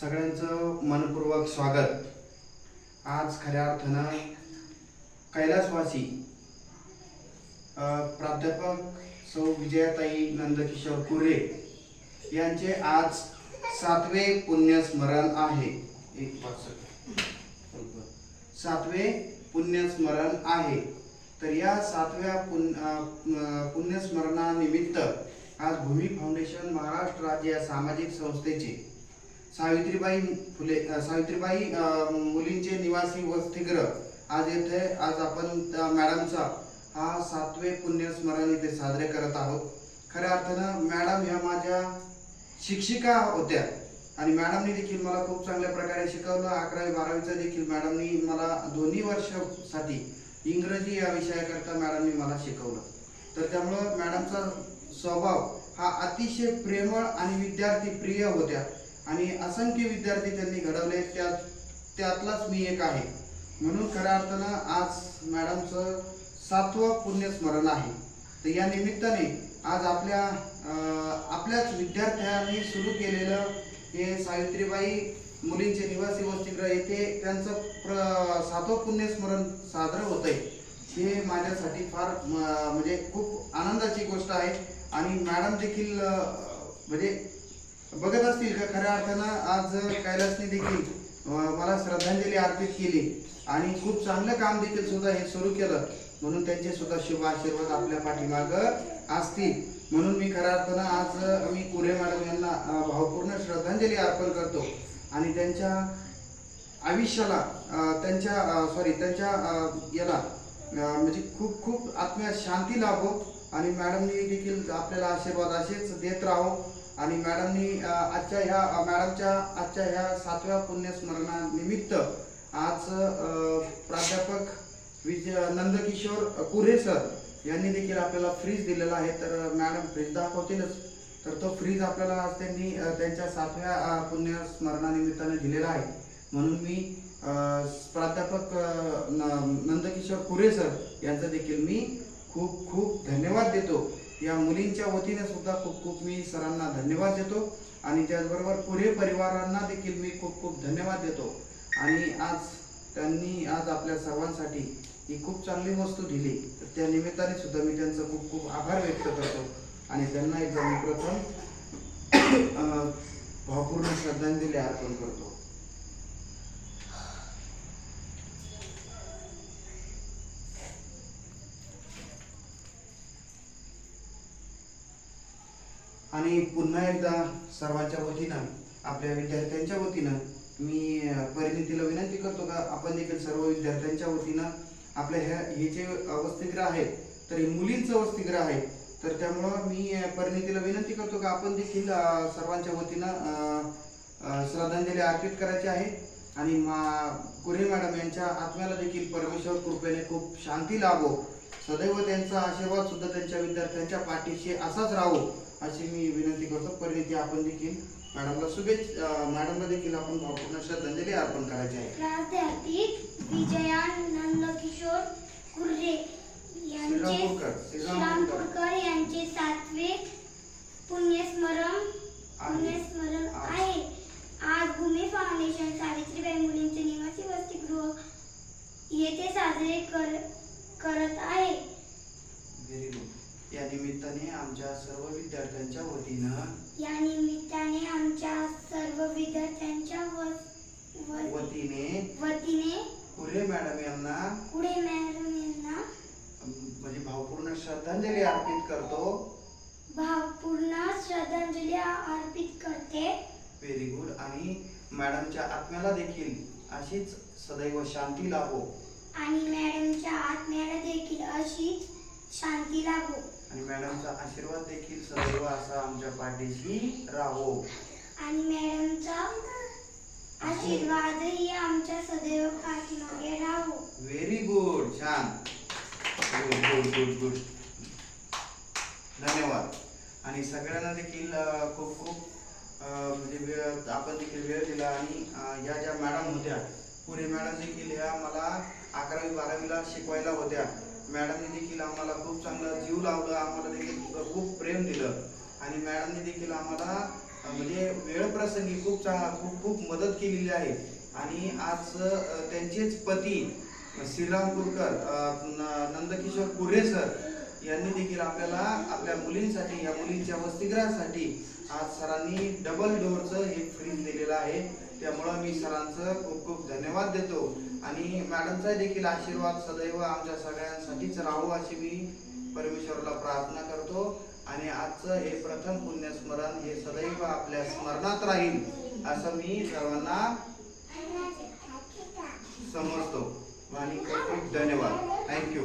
सगळ्यांचं मनपूर्वक स्वागत. आज खऱ्या अर्थानं कैलासवासी प्राध्यापक सौ विजयाताई नंदकिशोर कुरे यांचे आज सातवे पुण्यस्मरण आहे. एक पाच सातवे पुण्यस्मरण आहे. तर या सातव्या पुण्य पुण्यस्मरणानिमित्त आज भूमी फाउंडेशन महाराष्ट्र राज्य या सामाजिक संस्थेचे सावित्रीबाई फुले सावित्रीबाई मुलींचे निवासी वसतिगृह आज येथे आज आपण त्या मॅडमचा हा सातवे पुण्यस्मरण इथे साजरे करत आहोत. खऱ्या अर्थानं मॅडम ह्या माझ्या शिक्षिका होत्या. आणि मॅडमनी देखील मला खूप चांगल्या प्रकारे शिकवलं. अकरावी बारावीचं देखील मॅडमनी मला दोन्ही वर्षासाठी इंग्रजी या विषयाकरता मॅडमनी मला शिकवलं. तर त्यामुळं मॅडमचा स्वभाव हा अतिशय प्रेमळ आणि विद्यार्थी प्रिय होत्या. आणि असंख्य विद्यार्थी त्यांनी घडवले. त्यात त्यातलाच मी एक आहे. म्हणून खऱ्या अर्थानं आज मॅडमचं सातवं पुण्यस्मरण आहे. तर या निमित्ताने आज आपल्या आपल्याच विद्यार्थ्यांनी सुरू केलेलं हे सावित्रीबाई मुलींचे निवासी वसतिगृह येथे त्यांचं प्र सातवं पुण्यस्मरण साजरं होत आहे हे माझ्यासाठी फार म- म्हणजे खूप आनंदाची गोष्ट आहे. आणि मॅडम देखील म्हणजे बघत असतील का खऱ्या अर्थानं आज कैलासने देखील मला श्रद्धांजली अर्पित केली. आणि खूप चांगलं काम देखील सुद्धा हे सुरू केलं. म्हणून त्यांचे सुद्धा शुभ आशीर्वाद आपल्या पाठीमाग असतील. म्हणून मी खऱ्या अर्थानं आज मी कुरे मॅडम यांना भावपूर्ण श्रद्धांजली अर्पण करतो. आणि त्यांच्या आयुष्याला त्यांच्या सॉरी त्यांच्या याला म्हणजे खूप खूप आत्म्यात शांती लाभो. आणि मॅडमनी देखील आपल्याला आशीर्वाद असेच देत राहो. आणि मॅडमनी आजच्या ह्या मॅडमच्या आजच्या ह्या सातव्या पुण्यस्मरणानिमित्त आज विजय नंदकिशोर कुरे सर यांनी देखील आपल्याला फ्रीज दिलेला आहे. तर मॅडम फ्रीज दाखवतीलच. तर तो फ्रीज आपल्याला आज त्यांनी त्यांच्या सातव्या अं, पुण्यस्मरणानिमित्ताने दिलेला आहे. म्हणून मी प्राध्यापक न- नंदकिशोर कुरे सर यांचं देखील मी खूप खूप धन्यवाद देतो. या मुलींच्या वतीने सुद्धा खूप खूप मी सरांना धन्यवाद देतो. आणि त्याचबरोबर पुढे परिवारांना देखील मी खूप खूप धन्यवाद देतो. आणि आज त्यांनी आज आपल्या सर्वांसाठी ही खूप चांगली वस्तू दिली तर त्या निमित्ताने सुद्धा मी त्यांचा खूप खूप आभार व्यक्त करतो. आणि त्यांना एकदा मी प्रथम भावपूर्ण श्रद्धांजली अर्पण करतो. आणि पुन्हा एकदा सर्वांच्या वतीनं आपल्या विद्यार्थ्यांच्या वतीनं मी परिणितीला विनंती करतो का आपण देखील सर्व विद्यार्थ्यांच्या वतीनं आपल्या ह्या हे जे वसतिगृह आहेत तर हे मुलींचं वसतिगृह आहे तर त्यामुळं मी परिणितीला विनंती करतो का आपण देखील सर्वांच्या वतीनं श्रद्धांजली अर्पित करायची आहे. आणि मा कुरे मॅडम यांच्या आत्म्याला देखील परमेश्वर कृपेने खूप शांती लाभो. सदैव त्यांचा आशीर्वाद सुद्धा त्यांच्या विद्यार्थ्यांच्या पाठीशी असाच राहो अशी मी विनंती करतो. परिणिती आपण देखील मॅडमला शुभेच्छा मॅडमला देखील आपण भावपूर्ण श्रद्धांजली अर्पण करायची आहे प्राध्यापिक विजयानंद किशोर कुर्रे यांचे श्रीरामपूरकर, श्रीरामपूरकर. श्रीरामपूरकर यांचे सातवे पुण्यस्मरण पुण्यस्मरण आहे आज भूमी फाउंडेशन सावित्रीबाई मुलींचे निवासी वसतिगृह येथे साजरे कर करत आहे व्हेरी गुड या निमित्ताने आमच्या सर्व विद्यार्थ्यांच्या वतीनं या निमित्ताने आमच्या सर्व विद्यार्थ्यांच्या व- वतीने वतीने कुरे मॅडम यांना पुढे मॅडम यांना अं, म्हणजे भावपूर्ण श्रद्धांजली अर्पित करतो. भावपूर्ण श्रद्धांजली अर्पित करते. व्हेरी गुड आणि मॅडमच्या आत्म्याला देखील अशीच सदैव शांती लाभो. आणि मॅडमच्या आत्म्याला देखील अशीच शांती लाभो. आणि मॅडमचा आशीर्वाद देखील सदैव असा आमच्या पाठीशी राहो. आणि मॅडमचा आशीर्वादही आमच्या सदैव पाठीमागे राहो. व्हेरी गुड छान. गुड गुड गुड गुड आणि सगळ्यांना देखील खूप खूप म्हणजे वेळ आपण देखील वेळ दिला आणि या ज्या मॅडम होत्या पुरे मॅडम देखील ह्या मला अकरावी बारावीला शिकवायला होत्या. मॅडमने देखील आम्हाला खूप चांगलं जीव लावलं आम्हाला देखील खूप प्रेम दिलं. आणि मॅडमने देखील आम्हाला म्हणजे वेळप्रसंगी खूप चांगला खूप खूप मदत केलेली आहे. आणि आज त्यांचेच पती श्रीराम कुरकर नंदकिशोर कुरे सर यांनी देखील आपल्याला आपल्या मुलींसाठी या मुलींच्या वसतिगृहासाठी आज सरांनी डबल डोअरचं हे फ्रीज दिलेलं आहे. त्यामुळं मी सरांचं खूप खूप धन्यवाद देतो. आणि मॅडमचा देखील आशीर्वाद सदैव आमच्या सगळ्यांसाठीच राहू अशी मी परमेश्वराला प्रार्थना करतो. आणि आजचं हे प्रथम पुण्यस्मरण हे सदैव आपल्या स्मरणात राहील असं मी सर्वांना समजतो. आणि खूप खूप धन्यवाद. थँक्यू